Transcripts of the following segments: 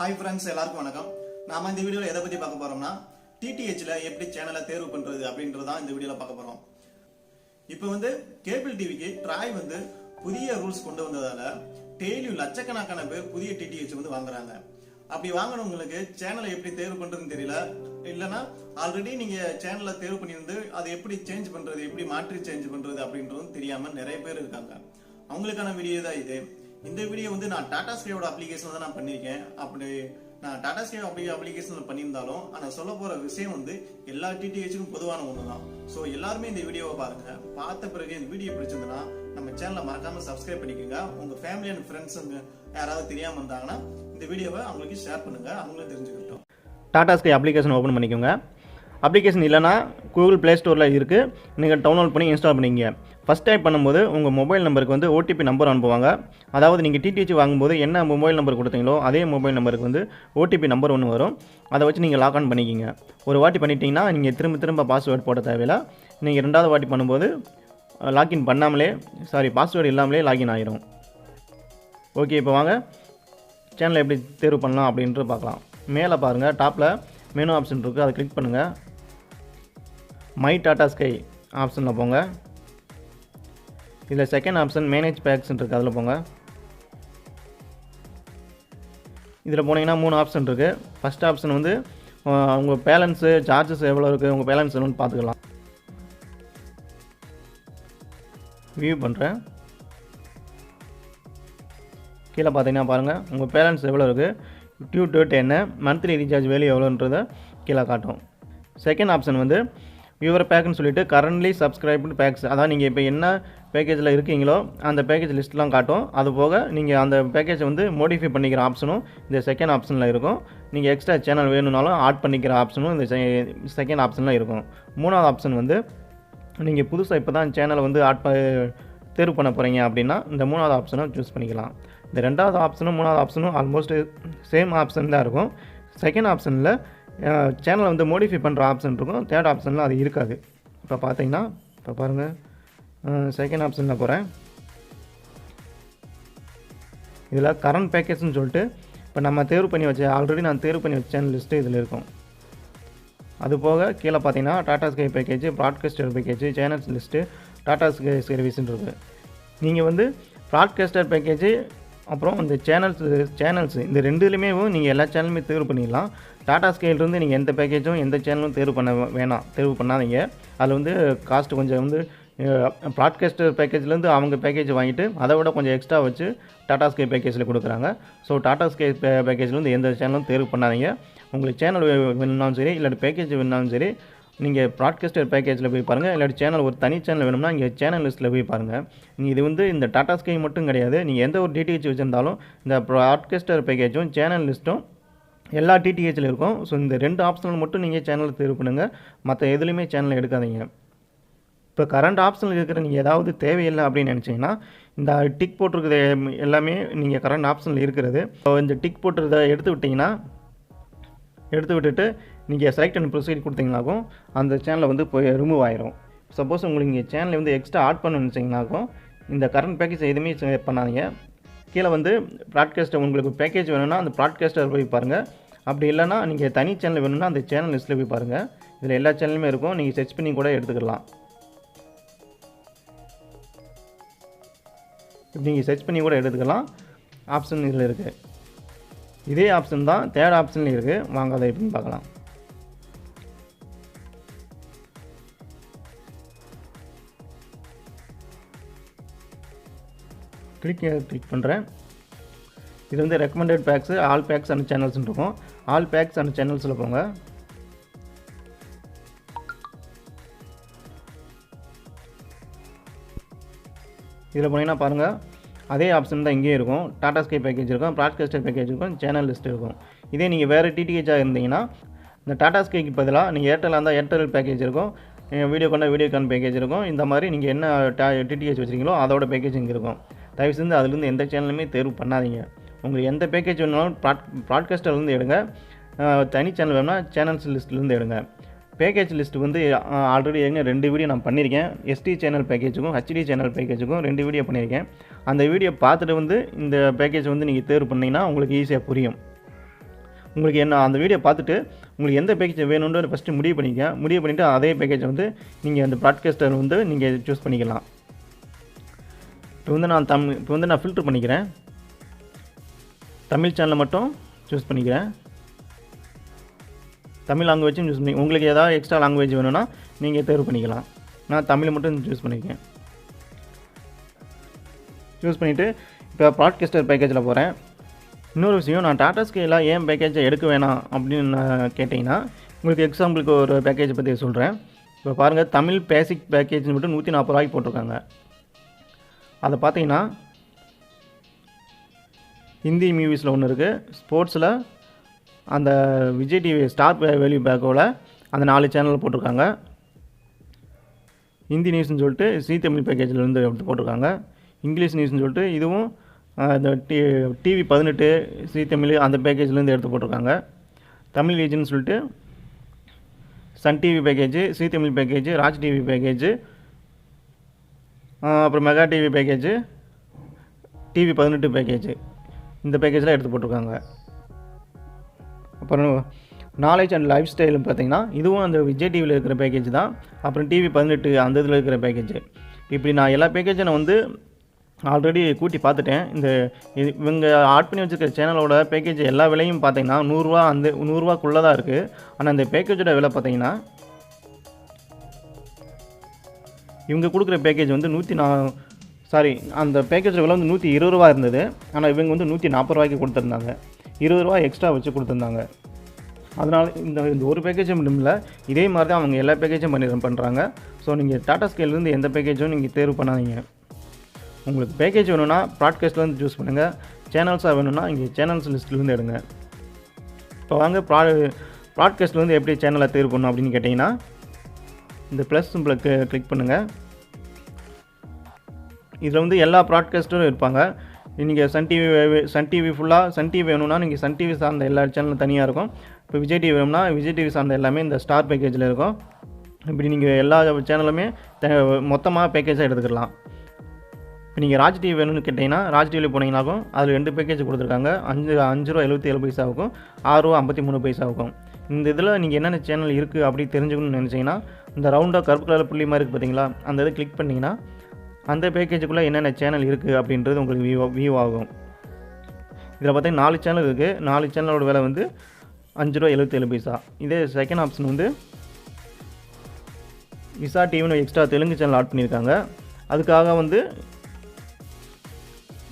Hi friends எல்லாருக்கும் வணக்கம். நாம இந்த வீடியோவில் எதை பற்றி பார்க்க போகிறோம்னா டிடிஹெச்ல எப்படி சேனலை தேர்வு பண்ணுறது அப்படின்றது தான் இந்த வீடியோவில் பார்க்க போகிறோம் இப்போ வந்து கேபிள் டிவிக்கு ட்ராய் வந்து புதிய ரூல்ஸ் கொண்டு வந்ததால் டெய்லியும் லட்சக்கணக்கான பேர் புதிய டிடிஹெச் வந்து வாங்குறாங்க. அப்படி வாங்கினவங்களுக்கு சேனலை எப்படி தேர்வு பண்ணுறதுன்னு தெரியல. இல்லைன்னா ஆல்ரெடி நீங்கள் சேனலை தேர்வு பண்ணியிருந்து அதை எப்படி சேஞ்ச் பண்ணுறது எப்படி மாற்றி சேஞ்ச் பண்ணுறது அப்படின்றதும் தெரியாமல் நிறைய பேர் இருக்காங்க. அவங்களுக்கான வீடியோ தான் இது. இந்த வீடியோ வந்து நான் டாடா ஸ்கேவோட அப்ளிகேஷன் தான் நான் பண்ணியிருக்கேன். அப்படி நான் டாடா ஸ்கே அப்படி அப்ளிகேஷன் பண்ணியிருந்தாலும் ஆனால் சொல்ல போகிற விஷயம் வந்து எல்லா டிடிஹெச்சுக்கும் பொதுவான ஒன்று தான் ஸோ எல்லாருமே இந்த வீடியோவை பாருங்கள் பார்த்த பிறகு இந்த வீடியோ பிடிச்சிருந்தனா நம்ம சேனலை மறக்காமல் சப்ஸ்கிரைப் பண்ணிக்கோங்க. உங்கள் ஃபேமிலி அண்ட் ஃப்ரெண்ட்ஸுங்க யாராவது தெரியாமல் இருந்தாங்கன்னா இந்த வீடியோவை அவங்களுக்கு ஷேர் பண்ணுங்கள் அவங்களும் தெரிஞ்சுக்கிட்டோம். டாடா ஸ்கை அப்ளிகேஷன் ஓப்பன் பண்ணிக்கோங்க. அப்ளிகேஷன் இல்லைனா கூகுள் ப்ளே ஸ்டோரில் இருக்குது நீங்கள் டவுன்லோட் பண்ணி இன்ஸ்டால் பண்ணிங்க ஃபஸ்ட் டைப் பண்ணும்போது உங்கள் மொபைல் நம்பருக்கு வந்து ஓடிபி நம்பர் அனுப்புவாங்க. அதாவது நீங்கள் டிடிஹெச் வாங்கும்போது என்ன மொபைல் நம்பர் கொடுத்தீங்களோ அதே மொபைல் நம்பருக்கு வந்து ஓடிபி நம்பர் ஒன்று வரும். அதை வச்சு நீங்கள் லாக் ஆன் பண்ணிக்கிங்க. ஒரு வாட்டி பண்ணிட்டீங்கன்னா நீங்கள் திரும்ப திரும்ப பாஸ்வேர்டு போட தேவையில்ல. நீங்கள் ரெண்டாவது வாட்டி பண்ணும்போது லாக்இன் பண்ணாமலே சாரி பாஸ்வேர்டு இல்லாமலே லாகின் ஆயிரும். ஓகே இப்போ வாங்க. சேனலை எப்படி தேர்வு பண்ணலாம் அப்படின்ட்டு பார்க்கலாம். மேலே பாருங்கள் டாப்பில் மெனு ஆப்ஷன் இருக்குது அதை கிளிக் பண்ணுங்கள் மை டாட்டா ஸ்கை ஆப்ஷனில் போங்க. இதில் செகண்ட் ஆப்ஷன் மேனேஜ் பேக்ஸ்ன்னு இருக்குது அதில் போங்க. இதில் போனீங்கன்னா மூணு ஆப்ஷன் இருக்குது ஃபஸ்ட் ஆப்ஷன் வந்து உங்கள் பேலன்ஸு சார்ஜஸ் எவ்வளோ இருக்குது உங்கள் பேலன்ஸ் எவ்வளோன்னு பார்த்துக்கலாம். வியூ பண்ணுறேன் கீழே பார்த்தீங்கன்னா பாருங்கள் உங்கள் பேலன்ஸ் எவ்வளோ இருக்குது டியூ டேட் என்ன? மந்த்லி ரீசார்ஜ் வேல்யூ எவ்வளோன்றதை கீழே காட்டும். செகண்ட் ஆப்ஷன் வந்து வியூவர் பேக்குன்னு சொல்லிட்டு கரண்ட்லி சப்ஸ்கிரைப்டு பேக்ஸ் அதான் நீங்கள் இப்போ என்ன பேக்கேஜில் இருக்கீங்களோ அந்த பேக்கேஜ் லிஸ்ட்லாம் காட்டும். அது போக நீங்கள் அந்த பேக்கேஜை வந்து மோடிஃபை பண்ணிக்கிற ஆப்ஷனும் இந்த செகண்ட் ஆப்ஷனில் இருக்கும். நீங்கள் எக்ஸ்ட்ரா சேனல் வேணும்னாலும் ஆட் பண்ணிக்கிற ஆப்ஷனும் இந்த செகண்ட் ஆப்ஷனில் இருக்கும். மூணாவது ஆப்ஷன் வந்து நீங்கள் புதுசாக இப்போ தான் சேனலை வந்து ஆட் ப தேர்வு பண்ண போகிறீங்க அப்படின்னா இந்த மூணாவது ஆப்ஷனை சூஸ் பண்ணிக்கலாம். இந்த ரெண்டாவது ஆப்ஷனும் மூணாவது ஆப்ஷனும் ஆல்மோஸ்ட் சேம் ஆப்ஷன் தான் இருக்கும். செகண்ட் ஆப்ஷனில் சேனலை வந்து மோடிஃபை பண்ணுற ஆப்ஷன் இருக்கும். தேர்ட் ஆப்ஷனில் அது இருக்காது. இப்போ பார்த்தீங்கன்னா இப்போ பாருங்கள் செகண்ட் ஆப்ஷனில் போகிறேன் இதில் கரண்ட் பேக்கேஜ்னு சொல்லிட்டு இப்போ நம்ம தேர்வு பண்ணி வச்ச ஆல்ரெடி நான் தேர்வு பண்ணி வச்ச சேனல் லிஸ்ட்டு இதில் இருக்கும். அது போக கீழே பார்த்தீங்கன்னா Tata Sky package broadcaster package channels list Tata Sky சர்வீஸ்ன்னு இருக்குது நீங்கள் வந்து ப்ராட்காஸ்டர் பேக்கேஜ் அப்புறம் இந்த சேனல்ஸ் சேனல்ஸ் இந்த ரெண்டுலையுமே நீங்கள் எல்லா சேனலுமே தேர்வு பண்ணிடலாம். டாடா ஸ்கைலேருந்து நீங்கள் எந்த பேக்கேஜும் எந்த சேனலும் தேர்வு பண்ண வேணாம். தேர்வு பண்ணாதீங்க. அதில் வந்து காஸ்ட் கொஞ்சம் வந்து ப்ராட்காஸ்ட் பேக்கேஜ்லேருந்து அவங்க பேக்கேஜ் வாங்கிட்டு அதை விட கொஞ்சம் எக்ஸ்ட்ரா வச்சு டாடா ஸ்கை பேக்கேஜில் கொடுக்குறாங்க. ஸோ டாடா ஸ்கை பே பேக்கேஜ்லேருந்து எந்த சேனலும் தேர்வு பண்ணாதீங்க. உங்களுக்கு சேனல் வேணும்னாலும் சரி இல்லாட்டி பேக்கேஜ் வேணும்னாலும் சரி நீங்கள் ப்ராட்காஸ்டர் பேக்கேஜில் போய் பாருங்கள் இல்லாட்டி சேனல் ஒரு தனி சேனல் வேணும்னா இங்கே சேனல் லிஸ்ட்டில் போய் பாருங்கள் நீங்கள் இது வந்து இந்த டாடா ஸ்கை மட்டும் கிடையாது. நீங்கள் எந்த ஒரு டிடிஹெச் வச்சுருந்தாலும் இந்த ப்ராட்காஸ்டர் பேக்கேஜும் சேனல் லிஸ்ட்டும் எல்லா டிடிஹெச்சில் இருக்கும். ஸோ இந்த ரெண்டு ஆப்ஷனில் மட்டும் நீங்கள் சேனலை தேர்வு பண்ணுங்கள் மற்ற எதுலேயுமே சேனல் எடுக்காதீங்க. இப்போ கரண்ட் ஆப்ஷனில் இருக்கிற நீங்கள் ஏதாவது தேவையில்லை அப்படின்னு நினச்சிங்கன்னா இந்த டிக் போட்டிருக்கிறது எல்லாமே நீங்கள் கரண்ட் ஆப்ஷனில் இருக்கிறது. இப்போ இந்த டிக் போட்டுறதை எடுத்து விட்டிங்கன்னா எடுத்து விட்டுட்டு நீங்கள் செலக்ட் அண்ட் ப்ரொசீட் கொடுத்தீங்கனாக்கும் அந்த சேனலில் வந்து போய் ரிமூவ் ஆயிரும். சப்போஸ் உங்களுக்கு இங்கே சேனலை வந்து எக்ஸ்ட்ரா ஆட் பண்ணணும்னு வச்சிங்கனாக்கும் இந்த கரண்ட் பேக்கேஜ் எதுவுமே பண்ணாதீங்க. கீழே வந்து ப்ராட்காஸ்ட்டர் உங்களுக்கு பேக்கேஜ் வேணும்னா அந்த ப்ராட்காஸ்டர் போய் பாருங்கள் அப்படி இல்லைன்னா நீங்கள் தனி சேனல் வேணும்னா அந்த சேனல் லிஸ்ட்டில் போய் பாருங்கள் இதில் எல்லா சேனலுமே இருக்கும். நீங்கள் சர்ச் பண்ணி கூட எடுத்துக்கலாம். இப்படி நீங்கள் சர்ச் பண்ணி கூட எடுத்துக்கலாம். ஆப்ஷன் இதில் இருக்குது இதே ஆப்ஷன் தான் தேர்ட் ஆப்ஷன்லேயும் இருக்குது வாங்க அதை எப்படின்னு பார்க்கலாம். கிளிக் கிளிக் பண்ணுறேன் இது வந்து recommended packs all packs and சேனல்ஸ்னு இருக்கும். ஆல் பேக்ஸ் அண்ட் சேனல்ஸில் போங்க. இதில் போனீங்கன்னா பாருங்கள் அதே ஆப்ஷன் தான் இங்கேயும் இருக்கும். டாடா ஸ்கை பேக்கேஜ் இருக்கும் ப்ராட்காஸ்டர் பேக்கேஜ் இருக்கும் சேனல் லிஸ்ட் இருக்கும். இதே நீங்கள் வேறு டிடிஹெச்சாக இருந்தீங்கன்னா இந்த டாடா ஸ்கைக்கு பதிலாக நீங்கள் ஏர்டெல் இருந்தால் ஏர்டெல் பேக்கேஜ் இருக்கும். வீடியோ கொண்ட வீடியோ கான் பேக்கேஜ் இருக்கும். இந்த மாதிரி நீங்கள் என்ன டிடிஹெச் வச்சுருக்கீங்களோ அதோட பேக்கேஜ் இங்கே இருக்கும். தயவு செஞ்சு அதுலேருந்து எந்த சேனலுமே தேர்வு பண்ணாதீங்க. உங்களுக்கு எந்த பேக்கேஜ் வேணாலும் ப்ராட் ப்ராட்காஸ்டர்லேருந்து எடுங்க. தனி சேனல் வேணும்னா சேனல்ஸ் லிஸ்ட்லேருந்து எடுங்க. பேக்கேஜ் லிஸ்ட் வந்து ஆல்ரெடி ஏங்க ரெண்டு வீடியோ நான் பண்ணியிருக்கேன் எஸ்டி சேனல் பேக்கேஜுக்கும் ஹெச்டி சேனல் பேக்கேஜுக்கும் ரெண்டு வீடியோ பண்ணியிருக்கேன் அந்த வீடியோ பார்த்துட்டு வந்து இந்த பேக்கேஜ் வந்து நீங்கள் தேர்வு பண்ணிங்கன்னா உங்களுக்கு ஈஸியாக புரியும். உங்களுக்கு என்ன அந்த வீடியோ பார்த்துட்டு உங்களுக்கு எந்த பேக்கேஜ் வேணும்னு ஃபஸ்ட்டு முடிவு பண்ணிக்க முடிவு பண்ணிவிட்டு அதே பேக்கேஜை வந்து நீங்கள் அந்த ப்ராட்காஸ்டர் வந்து நீங்கள் சூஸ் பண்ணிக்கலாம். இப்போ வந்து நான் தமிழ் இப்போ வந்து நான் ஃபில்ட்ரு பண்ணிக்கிறேன். தமிழ் சேனலை மட்டும் சூஸ் பண்ணிக்கிறேன். தமிழ் லாங்குவேஜும் சூஸ் பண்ணி உங்களுக்கு ஏதாவது எக்ஸ்ட்ரா லாங்குவேஜ் வேணும்னா நீங்கள் தேர்வு பண்ணிக்கலாம். நான் தமிழ் மட்டும் சூஸ் பண்ணியிருக்கேன் சூஸ் பண்ணிவிட்டு இப்போ ப்ராட்காஸ்டர் பேக்கேஜில் போகிறேன் இன்னொரு விஷயம் நான் டாட்டா ஸ்கேலாம் ஏன் பேக்கேஜை எடுக்க வேணாம் அப்படின்னு நான் கேட்டிங்கன்னா உங்களுக்கு எக்ஸாம்பிளுக்கு ஒரு பேக்கேஜை பற்றி சொல்கிறேன் இப்போ பாருங்கள் தமிழ் பேசிக் பேக்கேஜ்னு மட்டும் நூற்றி நாற்பது ரூபாய்க்கு போட்டிருக்காங்க. அதை பார்த்தீங்கன்னா ஹிந்தி மூவிஸில் ஒன்று இருக்குது ஸ்போர்ட்ஸில் அந்த விஜய் டிவி ஸ்டார் வேல்யூ பேக்கோவில் அந்த நாலு சேனலில் போட்டிருக்காங்க. ஹிந்தி நியூஸ்னு சொல்லிட்டு சி தமிழ் பேக்கேஜில் இருந்து எடுத்து போட்டிருக்காங்க. இங்கிலீஷ் நியூஸ்னு சொல்லிட்டு இதுவும் இந்த டி டிவி பதினெட்டு சி தமிழ் அந்த பேக்கேஜ்லேருந்து எடுத்து போட்டிருக்காங்க. தமிழ் ஏஜின்னு சொல்லிட்டு Sun TV package Zee Tamil package Raj TV package அப்புறம் மெகா டிவி பேக்கேஜ் டிவி பதினெட்டு பேக்கேஜ் இந்த பேக்கேஜில் எடுத்து போட்டிருக்காங்க. அப்புறம் நாலேஜ் அண்ட் லைஃப் ஸ்டைலும் பார்த்தீங்கன்னா இதுவும் அந்த விஜய் டிவியில் இருக்கிற பேக்கேஜ் தான். அப்புறம் டிவி பதினெட்டு அந்த இதில் இருக்கிற பேக்கேஜ் இப்படி நான் எல்லா பேக்கேஜும் நான் வந்து ஆல்ரெடி கூட்டி பார்த்துட்டேன். இந்த இது- இவங்க ஆட் பண்ணி வச்சுருக்க சேனலோட பேக்கேஜ் எல்லா விலையும் பார்த்தீங்கன்னா நூறுரூவா அந்த நூறுரூவாக்குள்ளே தான் இருக்குது ஆனால் அந்த பேக்கேஜோட விலை பார்த்தீங்கன்னா இவங்க கொடுக்குற பேக்கேஜ் வந்து நூற்றி நா சாரி அந்த பேக்கேஜோட விலை வந்து நூற்றி இருபது ரூபா இருந்தது. ஆனால் இவங்க வந்து நூற்றி நாற்பது ரூபாய்க்கு கொடுத்துருந்தாங்க. இருபது ரூபா எக்ஸ்ட்ரா வச்சு கொடுத்துருந்தாங்க. அதனால் இந்த இந்த ஒரு பேக்கேஜும் மட்டும் இல்லை இதே மாதிரி தான் அவங்க எல்லா பேக்கேஜும் பண்ணி பண்ணுறாங்க ஸோ நீங்கள் டாடா ஸ்கேலேருந்து எந்த பேக்கேஜும் நீங்கள் தேர்வு பண்ணாதீங்க. உங்களுக்கு பேக்கேஜ் வேணும்னா ப்ராட்காஸ்ட்லேருந்து சூஸ் பண்ணுங்கள் சேனல்ஸாக வேணும்னா இங்கே சேனல்ஸ் லிஸ்ட்லேருந்து எடுங்க. இப்போ வாங்க ப்ரா ப்ராட்காஸ்ட்லேருந்து எப்படி சேனலை தேர்வு பண்ணணும் அப்படின்னு கேட்டிங்கன்னா இந்த ப்ளஸ் சிம்பிளை கிளிக் பண்ணுங்கள் இதில் வந்து எல்லா ப்ராட்காஸ்ட்டும் இருப்பாங்க. நீங்கள் சன் டிவி சன் டிவி ஃபுல்லாக சன் டிவி வேணும்னா நீங்கள் சன் டிவி சார்ந்த எல்லா சேனலும் தனியாக இருக்கும். இப்போ விஜய் டிவி வேணும்னா விஜய் டிவி சார்ந்த எல்லாமே இந்த ஸ்டார் பேக்கேஜில் இருக்கும். இப்படி நீங்கள் எல்லா சேனலுமே மொத்தமாக பேக்கேஜாக எடுத்துக்கலாம். இப்போ நீங்கள் ராஜ் டிவி வேணும்னு கேட்டிங்கன்னா ராஜ் டிவியில் போனீங்கன்னாக்கும் அதில் ரெண்டு பேக்கேஜ் கொடுத்துருக்காங்க. அஞ்சு அஞ்சு ரூபா எழுபத்தி ஏழு பைசாவுக்கும் ஆறு ரூபா ஐம்பத்தி மூணு பைசாவுக்கும் இந்த இதில் நீங்கள் என்னென்ன சேனல் இருக்குது அப்படி தெரிஞ்சுக்கணும்னு நினச்சிங்கன்னா இந்த ரவுண்டாக கருப்பு கலர் புள்ளி மாதிரி இருக்குது பார்த்தீங்களா அந்த இதை கிளிக் பண்ணிங்கன்னா அந்த பேக்கேஜுக்குள்ளே என்னென்ன சேனல் இருக்குது அப்படின்றது உங்களுக்கு வியூ வியூ ஆகும். இதில் பார்த்தீங்கன்னா நாலு சேனல் இருக்குது நாலு சேனலோட விலை வந்து அஞ்சு ரூபா எழுபத்தேழு பைசா. இதே செகண்ட் ஆப்ஷன் வந்து விசா டிவின்னு எக்ஸ்ட்ரா தெலுங்கு சேனல் ஆட் பண்ணியிருக்காங்க. அதுக்காக வந்து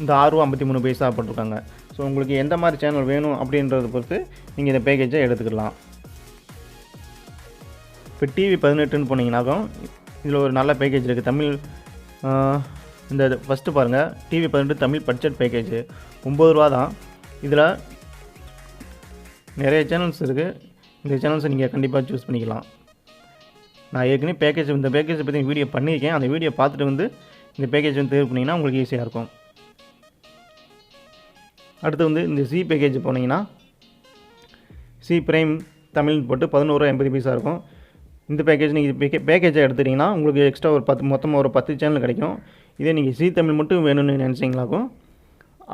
இந்த ஆறுரூவா ஐம்பத்தி மூணு பைசா போட்டிருக்காங்க. ஸோ உங்களுக்கு எந்த மாதிரி சேனல் வேணும் அப்படின்றத பொறுத்து நீங்கள் இந்த பேக்கேஜை எடுத்துக்கலாம். இப்போ டிவி பதினெட்டுன்னு போனீங்கன்னாக்கும் இதில் ஒரு நல்ல பேக்கேஜ் இருக்குது தமிழ் இந்த இந்த ஃபஸ்ட்டு பாருங்கள் டிவி பதினெட்டு தமிழ் பட்ஜெட் பேக்கேஜ் ஒம்பது ரூபா தான். இதில் நிறைய சேனல்ஸ் இருக்குது இந்த சேனல்ஸை நீங்கள் கண்டிப்பாக சூஸ் பண்ணிக்கலாம். நான் ஏற்கனவே பேக்கேஜ் இந்த பேக்கேஜை பற்றி வீடியோ பண்ணியிருக்கேன். அந்த வீடியோ பார்த்துட்டு வந்து இந்த பேக்கேஜ் வந்து தேர்வு பண்ணிங்கன்னா உங்களுக்கு ஈஸியாக இருக்கும். அடுத்து வந்து இந்த சி பேக்கேஜ் போனீங்கன்னா சி பிரைம் தமிழ் போட்டு பதினோரு எண்பது பைசா இருக்கும். இந்த பேக்கேஜ் நீங்கள் பேக்கே பேக்கேஜை எடுத்துட்டிங்கன்னா உங்களுக்கு எக்ஸ்ட்ரா ஒரு பத்து மொத்தமாக ஒரு பத்து சேனல் கிடைக்கும். இதே நீங்கள் ஜி தமிழ் மட்டும் வேணும்னு நினச்சிங்களாக்கும்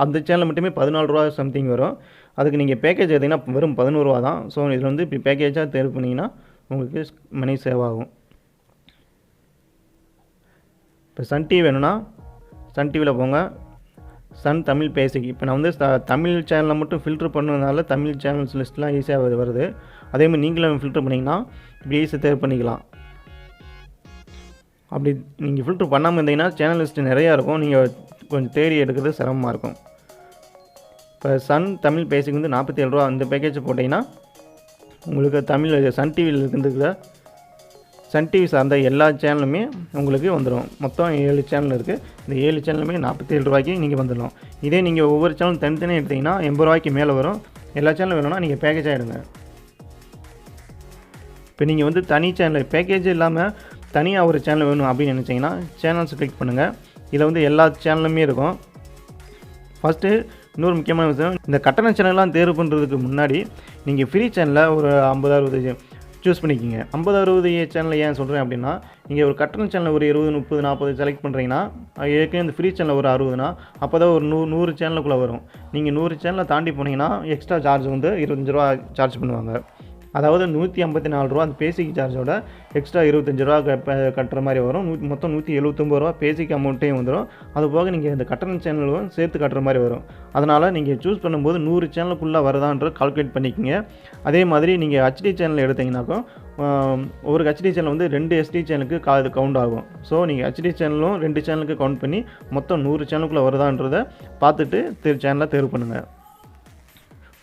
அந்த சேனல் மட்டுமே பதினாலு ரூபா சம்திங் வரும். அதுக்கு நீங்கள் பேக்கேஜ் எடுத்திங்கன்னா வெறும் பதினோரு ரூபா தான். ஸோ இதில் வந்து இப்படி பேக்கேஜாக தேர்வு பண்ணிங்கன்னா உங்களுக்கு மணி சேவ் ஆகும். இப்போ சன் டிவி வேணும்னா சன் டிவியில் போங்க. சன் தமிழ் பேசிக் இப்போ நான் வந்து த தமிழ் சேனலை மட்டும் ஃபில்ட்ரு பண்ணதுனால தமிழ் சேனல்ஸ் லிஸ்ட்லாம் ஈஸியாக வருது. அதேமாதிரி நீங்களும் ஃபில்ட்ரு பண்ணிங்கன்னா இப்படி ஈஸியாக தேர்வு பண்ணிக்கலாம். அப்படி நீங்கள் ஃபில்ட்ரு பண்ணாமல் இருந்தீங்கன்னா சேனல் லிஸ்ட்டு நிறையா இருக்கும். நீங்கள் கொஞ்சம் தேடி எடுக்கிறது சிரமமாக இருக்கும். இப்போ சன் தமிழ் பேசிக் வந்து நாற்பத்தி ஏழு ரூபா அந்த பேக்கேஜ் போட்டிங்கன்னா உங்களுக்கு தமிழ் சன் டிவியில் இருக்கிற சன் டிவி சார்ந்த எல்லா சேனலுமே உங்களுக்கு வந்துடும் மொத்தம் ஏழு சேனல் இருக்குது இந்த ஏழு சேனலுமே நாற்பத்தி ஏழு ரூபாய்க்கு நீங்கள் வந்துடலாம் இதே நீங்கள் ஒவ்வொரு சேனலும் தனித்தனியாக எடுத்தீங்கன்னா எண்பது ரூபாய்க்கு மேலே வரும். எல்லா சேனலும் வேணும்னா நீங்கள் பேக்கேஜாக எடுங்க. இப்போ நீங்கள் வந்து தனி சேனல் பேக்கேஜ் இல்லாமல் தனியாக ஒரு சேனல் வேணும் அப்படின்னு நினச்சிங்கன்னா சேனல்ஸ் கிளிக் பண்ணுங்கள் இதில் வந்து எல்லா சேனலுமே இருக்கும். ஃபஸ்ட்டு இன்னொரு முக்கியமான விஷயம் இந்த கட்டண சேனல்லாம் தேர்வு பண்ணுறதுக்கு முன்னாடி நீங்கள் ஃப்ரீ சேனலில் ஒரு ஐம்பது அறுபது சூஸ் பண்ணிக்கிங்க. ஐம்பது அறுபது சேனலை ஏன் சொல்கிறேன் அப்படின்னா நீங்கள் ஒரு கட்டண சேனல் ஒரு இருபது முப்பது நாற்பது செலக்ட் பண்ணுறீங்கன்னா ஏற்கனவே இந்த ஃப்ரீ சேனல் ஒரு அறுபதுனா அப்போ தான் ஒரு நூறு நூறு சேனலுக்குள்ளே வரும். நீங்கள் நூறு சேனலை தாண்டி போனீங்கன்னா எக்ஸ்ட்ரா சார்ஜ் வந்து இருபத்தஞ்சி ரூபா சார்ஜ் பண்ணுவாங்க. அதாவது நூற்றி ஐம்பத்தி நாலு ரூபா அந்த பேசிக் சார்ஜோட எக்ஸ்ட்ரா இருபத்தஞ்சு ரூபா கட்டுற மாதிரி வரும். நூ மொத்தம் நூற்றி எழுபத்தொம்பது ரூபா பேசிக் அமௌண்ட்டையும் வந்துடும் அது போக நீங்கள் இந்த கட்டண சேனலும் சேர்த்து கட்டுற மாதிரி வரும். அதனால் நீங்கள் சூஸ் பண்ணும்போது நூறு சேனலுக்குள்ளே வருதான்ற கால்குலேட் பண்ணிக்கோங்க. அதே மாதிரி நீங்கள் ஹச்டி சேனல் எடுத்தீங்கன்னாக்கும் ஒரு ஹச்டி சேனல் வந்து ரெண்டு எஸ்டி சேனலுக்கு கா இது கவுண்ட் ஆகும். ஸோ நீங்கள் ஹச்டி சேனலும் ரெண்டு சேனலுக்கு கவுண்ட் பண்ணி மொத்தம் நூறு சேனலுக்குள்ளே வருதான்றதை பார்த்துட்டு திரு சேனலை தேர்வு பண்ணுங்கள்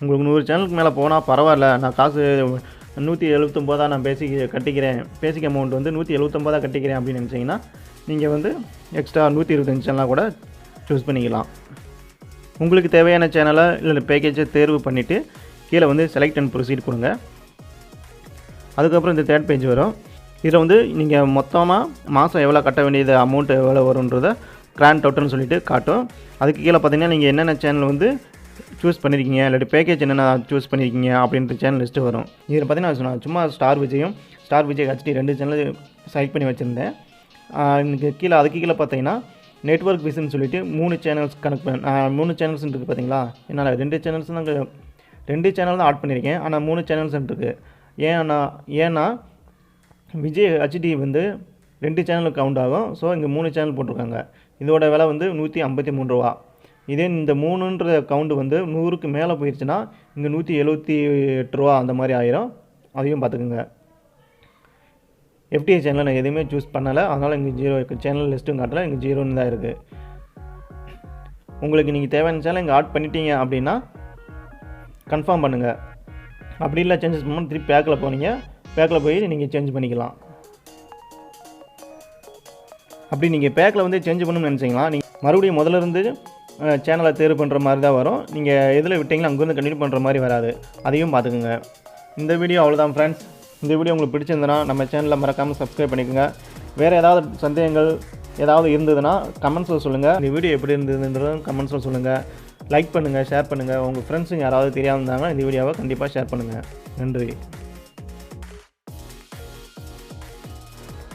உங்களுக்கு நூறு சேனலுக்கு மேலே போனால் பரவாயில்ல. நான் காசு நூற்றி எழுபத்தொம்போதா நான் பேசி கட்டிக்கிறேன். பேசிக் அமௌண்ட் வந்து நூற்றி எழுபத்தொம்போதா கட்டிக்கிறேன் அப்படின்னு நினச்சிங்கன்னா நீங்கள் வந்து எக்ஸ்ட்ரா நூற்றி இருபத்தஞ்சி சேனலாக கூட சூஸ் பண்ணிக்கலாம். உங்களுக்கு தேவையான சேனலை இல்லை பேக்கேஜை தேர்வு பண்ணிவிட்டு கீழே வந்து செலக்ட் அண்ட் ப்ரொசீட் கொடுங்க. அதுக்கப்புறம் இந்த தேர்ட் பேஜ் வரும். இதில் வந்து நீங்கள் மொத்தமாக மாதம் எவ்வளோ கட்ட வேண்டியது அமௌண்ட் எவ்வளோ வரும்ன்றதை கிராண்ட் அவுட்டுன்னு சொல்லிட்டு காட்டும். அதுக்கு கீழே பார்த்தீங்கன்னா நீங்கள் என்னென்ன சேனல் வந்து சூஸ் பண்ணியிருக்கீங்க இல்லாட்டி பேக்கேஜ் என்னென்ன சூஸ் பண்ணியிருக்கீங்க அப்படின்ற சேனல் லிஸ்ட்டு வரும். இதில் பார்த்தீங்கன்னா நான் சும்மா ஸ்டார் விஜயும் ஸ்டார் விஜய் ஹச்டி ரெண்டு சேனல் செலக்ட் பண்ணி வச்சுருந்தேன். எனக்கு கீழே அதுக்கு கீழே பார்த்தீங்கன்னா நெட்வொர்க் விஸ்ன்னு சொல்லிட்டு மூணு சேனல்ஸ் கனெக்ட் பண்ண மூணு சேனல்ஸ் இருக்குது பார்த்தீங்களா? என்னால் ரெண்டு சேனல்ஸ் தான் ரெண்டு சேனல் தான் ஆட் பண்ணியிருக்கேன் ஆனால் மூணு சேனல்ஸ் இருக்குது ஏன்னா ஏன்னா விஜய் ஹச்டி வந்து ரெண்டு சேனலுக்கு கவுண்ட் ஆகும். ஸோ இங்கே மூணு சேனல் போட்டிருக்காங்க. இதோட விலை வந்து நூற்றி ஐம்பத்தி மூணு ரூபா. இதே இந்த மூணுன்ற கவுண்ட் வந்து நூறுக்கு மேலே போயிடுச்சுன்னா இங்கே நூற்றி எழுபத்தி எட்டு ரூபா அந்த மாதிரி ஆயிரும். அதையும் பார்த்துக்குங்க. எஃப்டிஐ சேனலில் நான் எதுவுமே சூஸ் பண்ணலை. அதனால் இங்கே ஜீரோ சேனல் லிஸ்ட்டும் காட்டல. இங்கே ஜீரோன்னு தான் இருக்குது உங்களுக்கு நீங்கள் தேவையான சேனல் இங்கே ஆட் பண்ணிட்டீங்க அப்படின்னா கன்ஃபார்ம் பண்ணுங்கள் அப்படி இல்லை சேஞ்சஸ் பண்ணால் திருப்பி பேக்கில் போனீங்க பேக்கில் போய் நீங்கள் சேஞ்ச் பண்ணிக்கலாம். அப்படி நீங்கள் பேக்கில் வந்து சேஞ்ச் பண்ணணும்னு நினச்சிங்களா நீங்கள் மறுபடியும் முதல்ல இருந்து சேனலை தேர்வு பண்ணுற மாதிரி தான் வரும். நீங்கள் எதில் விட்டீங்களோ அங்கேருந்து கண்டினியூ பண்ணுற மாதிரி வராது. அதையும் பார்த்துக்குங்க இந்த வீடியோ அவ்வளோதான் ஃப்ரெண்ட்ஸ் இந்த வீடியோ உங்களுக்கு பிடிச்சிருந்தனா நம்ம சேனலில் மறக்காமல் சப்ஸ்கிரைப் பண்ணிக்கோங்க. வேறு ஏதாவது சந்தேகங்கள் ஏதாவது இருந்ததுன்னா கமெண்ட்ஸில் சொல்லுங்கள் இந்த வீடியோ எப்படி இருந்ததுன்றதும் கமெண்ட்ஸில் சொல்லுங்கள் லைக் பண்ணுங்கள் ஷேர் பண்ணுங்கள் உங்கள் ஃப்ரெண்ட்ஸுங்க யாராவது தெரியாமல் இருந்தாங்கன்னா இந்த வீடியோவை கண்டிப்பாக ஷேர் பண்ணுங்கள் நன்றி.